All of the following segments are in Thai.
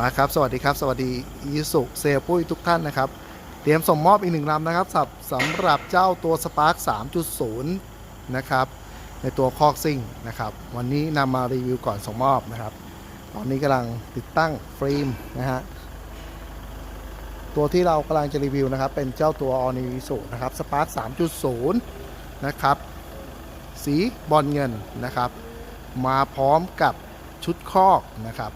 มาครับ สวัสดีครับ สวัสดียิสุเซลปุ้ยทุกท่านนะครับ เตรียมส่งมอบอีกหนึ่งลำนะครับสำหรับสำหรับเจ้าตัว Spark 3.0 นะครับ ในตัวคอกซิ่งนะครับ วันนี้นำมารีวิวก่อนส่งมอบนะครับ ตอนนี้กำลังติดตั้งฟิล์มนะฮะ ตัวที่เรากำลังจะรีวิวนะครับ เป็นเจ้าตัว All New Isuzu นะครับ Spark 3.0 นะครับ สีบอลเงินนะครับ มาพร้อมกับชุดคอกนะครับ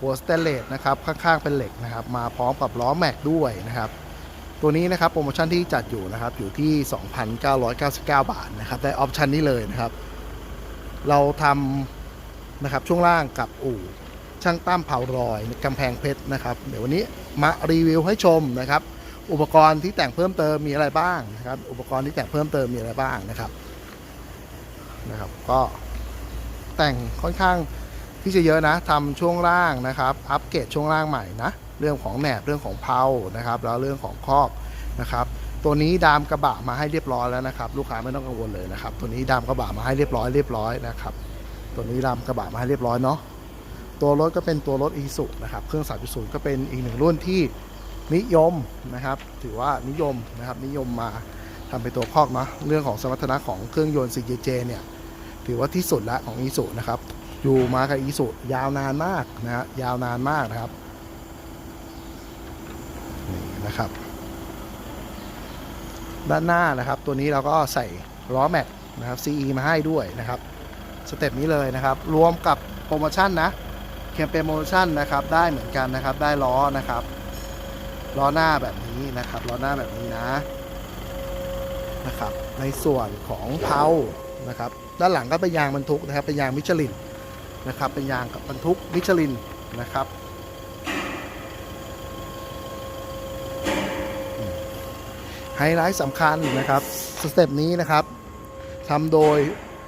หัวสเตนเลสนะครับข้างๆเป็นเหล็กนะครับมาพร้อมกับล้อแม็กด้วยนะครับตัวนี้นะครับโปรโมชั่นที่จัดอยู่นะครับอยู่ที่ 2,999 บาทนะครับได้ออปชันนี้เลยนะครับ เราทำนะครับช่วงล่างกับอู่ช่างตั้มเผารอยกำแพงเพชรนะครับเดี๋ยววันนี้มารีวิวให้ชมนะครับ อุปกรณ์ที่แต่งเพิ่มเติมมีอะไรบ้างนะครับอุปกรณ์ที่แต่งเพิ่มเติมมีอะไรบ้างนะครับนะครับ ก็แต่งค่อนข้าง ที่จะเยอะนะทำช่วงล่างนะครับ อัปเกรดช่วงล่างใหม่นะ เรื่องของแหนบเรื่องของเพลานะครับ แล้วเรื่องของคอกนะครับ ตัวนี้ดามกระบะมาให้เรียบร้อยแล้วนะครับ ลูกค้าไม่ต้องกังวลเลยนะครับ ตัวนี้ดามกระบะมาให้เรียบร้อยเรียบร้อยนะครับ ตัวนี้ดามกระบะมาให้เรียบร้อยเนาะ ตัวรถก็เป็นตัวรถอีสุนะครับ เครื่อง 3.0 ก็เป็นอีกหนึ่งรุ่นที่นิยมนะครับ ถือว่านิยมนะครับนิยมมาทำเป็นตัวคอกนาะเรื่องของสมรรถนะของเครื่องยนต์ 4JJ เนี่ยถือว่าที่สุดล้วของอีสุนะครับ อยู่มากับอีสุยาวนานมากนะฮะยาวนานมากนะครับนี่นะครับ ด้านหน้านะครับ ตัวนี้เราก็ใส่ล้อแม็กนะครับ CE มาให้ด้วยนะครับสเต็ปนี้เลยนะครับ รวมกับโปรโมชั่นนะแคมเปญโปรโมชั่นนะครับ ได้เหมือนกันนะครับ ได้ล้อนะครับ ล้อหน้าแบบนี้นะครับ ล้อหน้าแบบนี้นะนะครับ ในส่วนของเพานะครับ ด้านหลังก็เป็นยางบรรทุกนะครับ เป็นยางมิชลิน นะครับ เป็นยางกับบรรทุกมิชลินนะครับไฮไลท์สำคัญนะครับสเต็ปนี้นะครับทำโดย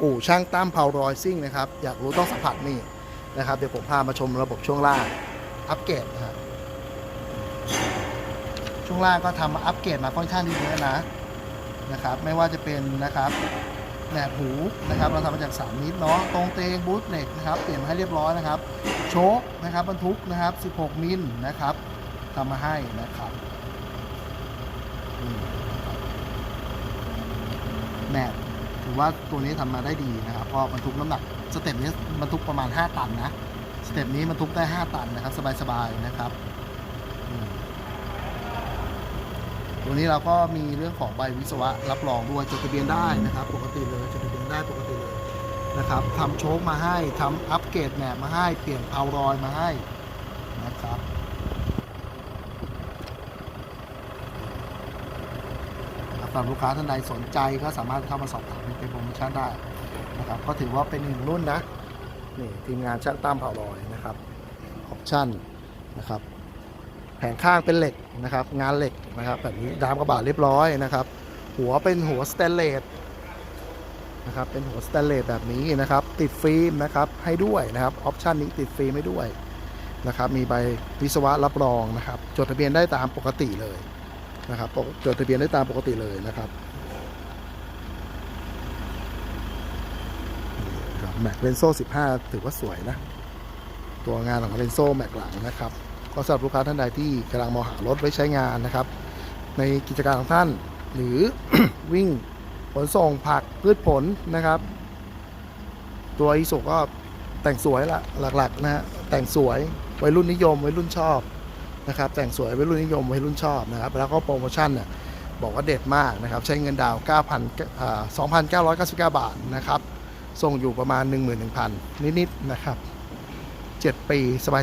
อู่ช่างตั้มเผารอยซิ่งนะครับ อยากรู้ต้องสัมผัสนี่นะครับ เดี๋ยวผมพามาชมระบบช่วงล่างอัปเกรดนะครับช่วงล่างก็ทำมาอัปเกรดมาค่อนข้างดีเยอะนะนะครับ ไม่ว่าจะเป็นนะครับ แหนบหูนะครับเราทำมาจาก 3 นิดเนาะตรงเตงบูทเหล็กนะครับเปลี่ยนมาให้เรียบร้อยนะครับโชคนะครับบรรทุกนะครับ 16 มิลนะครับทำมาให้นะครับนี่นะครับแหนบถือว่าตัวนี้ทำมาได้ดีนะครับเพราะบรรทุกน้ำหนักสเต็ปนี้บรรทุกประมาณ 5 ตันนะสเต็ปนี้บรรทุกได้ 5 ตันนะครับ สบายๆนะครับ ตัวนี้เราก็มีเรื่องของใบวิศวะรับรองด้วยจดทะเบียนได้นะครับ ปกติเลยจดทะเบียนได้ปกติเลยนะครับทำโชคมาให้ทำอัปเกรดแหนบมาให้เปลี่ยนเอารอยมาให้นะครับสำหรับลูกค้าท่านใดสนใจก็สามารถเข้ามาสอบถามเป็นโปรโมชั่นได้นะครับก็ถือว่าเป็นหนึ่งรุ่นนะนี่ทีมงานช่างตั้มเผารอยนะครับออปชั่นนะครับ แผงข้างเป็นเหล็กนะครับ งานเหล็กนะครับแบบนี้ดามกระบะเรียบร้อยนะครับ หัวเป็นหัวสแตนเลสนะครับเป็นหัวสแตนเลสแบบนี้นะครับ ติดฟิล์มนะครับให้ด้วยนะครับออปชันนี้ติดฟิล์มให้ด้วยนะครับมีใบวิศวะรับรองนะครับ จดทะเบียนได้ตามปกติเลยนะครับจดทะเบียนได้ตามปกติเลยนะครับแม็กเลนโซ่ 15 ถือว่าสวยนะ ตัวงานของเลนโซ่แม็กหลังนะครับ ก็สำหรับลูกค้าท่านใดที่กำลังมองหารถไว้ใช้งานนะครับ ในกิจการของท่าน หรือวิ่งขนส่งผักพืชผลนะครับ ตัวอีสุก็แต่งสวยละหลักๆนะฮะแต่งสวยวัยรุ่นนิยมวัยรุ่นชอบนะครับแต่งสวยวัยรุ่นนิยมวัยรุ่นชอบนะครับแล้วก็โปรโมชั่นเนี่ยบอกว่าเด็ดมากนะครับ ใช้เงินดาวน์9,000อ่า2,999 บาทนะครับ ส่งอยู่ประมาณ 11,000 นิด ๆ นะครับ 7 ปี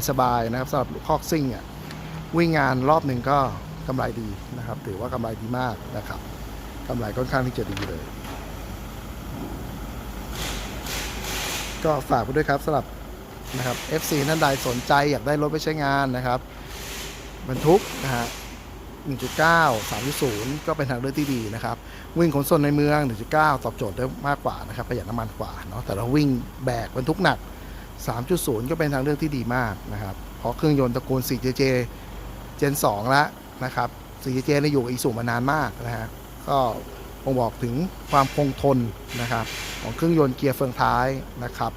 สบายๆนะครับสำหรับคอกซิ่งอะวิ่งงานรอบหนึ่งก็กำไรดีนะครับ ถือว่ากำไรดีมากนะครับกำไรค่อนข้างที่จะดีเลย ก็ฝากไปด้วยครับสำหรับนะครับ FC ท่านใดสนใจอยากได้รถไปใช้งานนะครับบรรทุกนะฮะ1.9 3.0 ก็เป็นทางเลือกที่ดีนะครับ วิ่งขนส่งในเมือง 1.9 ตอบโจทย์ได้มากกว่านะครับประหยัดน้ำมันกว่าเนาะแต่เราวิ่งแบกบรรทุกหนัก 3.0 ก็เป็นทางเลือกที่ดีมากนะครับเพราะเครื่องยนต์ตระกูล 4JJ Gen 2แล้วนะครับ 4JJ เนี่ยอยู่กับอีสูมานานมากนะฮะก็บ่งบอกถึงความคงทนนะครับของเครื่องยนต์เกียร์เฟืองท้ายนะครับ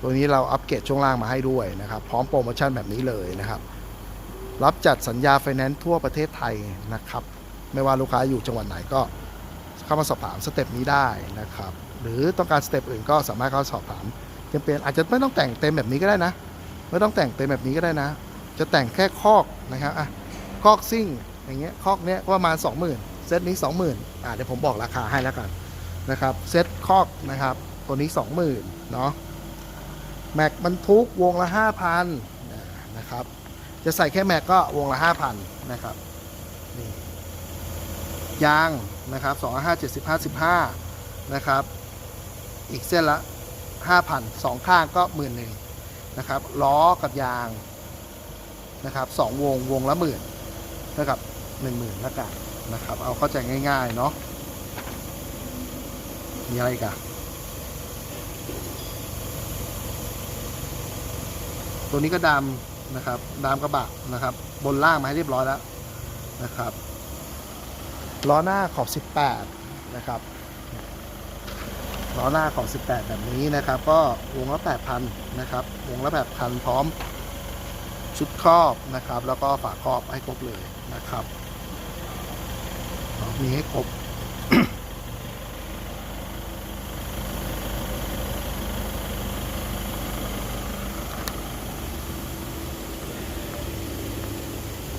ตัวนี้เราอัปเกรดช่วงล่างมาให้ด้วยนะครับ พร้อมโปรโมชั่นแบบนี้เลยนะครับ รับจัดสัญญาไฟแนนซ์ทั่วประเทศไทยนะครับ ไม่ว่าลูกค้าอยู่จังหวัดไหนก็เข้ามาสอบถามสเต็ปนี้ได้นะครับ หรือต้องการสเต็ปอื่นก็สามารถเข้าสอบถาม จำเป็นอาจจะไม่ต้องแต่งเต็มแบบนี้ก็ได้นะ ไม่ต้องแต่งเต็มแบบนี้ก็ได้นะ จะแต่งแค่คอกนะครับอะคอกซิ่งอย่างเงี้ยคอกเนี้ยก็ประมาณ20,000เซตนี้ 20,000อะเดี๋ยวผมบอกราคาให้แล้วกันนะครับเซตคอกนะครับตัวนี้ 20,000เนาะแม็กบรรทุกวงละ 5,000นะครับจะใส่แค่แม็กก็วงละ 5,000นะครับนี่ยางนะครับ2 5 7 5 15นะครับอีกเส้นละ 5,000สองข้างก็หมื่นหนึ่งนะครับล้อกับยางนะครับสองวงวงละหมื่นเท่ากับหนึ่งหมื่นละกันนะครับ เอาเข้าใจง่าย ๆ เนาะมีอะไรกันตัวนี้ก็ดำนะครับดำกระบะนะครับ บนล่างมาให้เรียบร้อยแล้วนะครับล้อหน้าขอบ 18 นะครับ ล้อหน้าของ 18 แบบนี้นะครับ ก็วงละ 8,000 นะครับ วงละ 8,000 พร้อมชุดครอบนะครับ แล้วก็ฝาครอบให้ครบเลยนะครับมีให้ครบ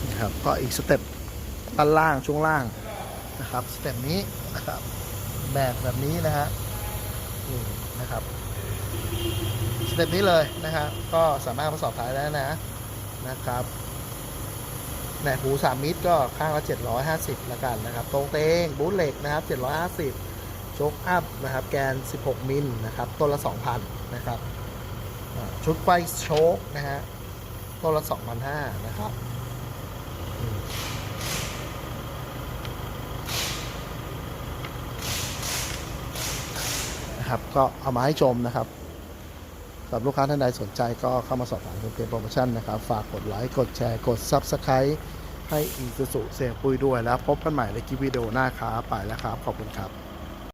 นะครับก็อีกสเต็ปด้านล่างช่วงล่างนะครับสเต็ปนี้นะครับแบกแบบนี้นะฮะ นี่นะครับสเต็ปนี้เลยนะครับก็สามารถมาสอบถามได้นะนะครับแหนหู3มิตรก็ข้างละ 750ละกันนะครับ ตรงเตงบูทเหล็กนะครับ 750โชคอัพนะครับ แกน 16 มิลนะครับ ต้นละ 2,000 นะครับ ชุดไฟโชคนะฮะ ต้นละ 2,500 นะครับอืม นะครับ ก็เอามาให้ชมนะครับสำหรับลูกค้าท่านใดสนใจก็เข้ามาสอบถามเพิ่มโปรโมชั่นนะครับ ฝากกดไลค์ กดแชร์ กด Subscribe ให้อีซูซูเสียปุยด้วยแล้วพบกันใหม่ในคลิปวิดีโอหน้าครับไปแล้วครับ ขอบคุณครับ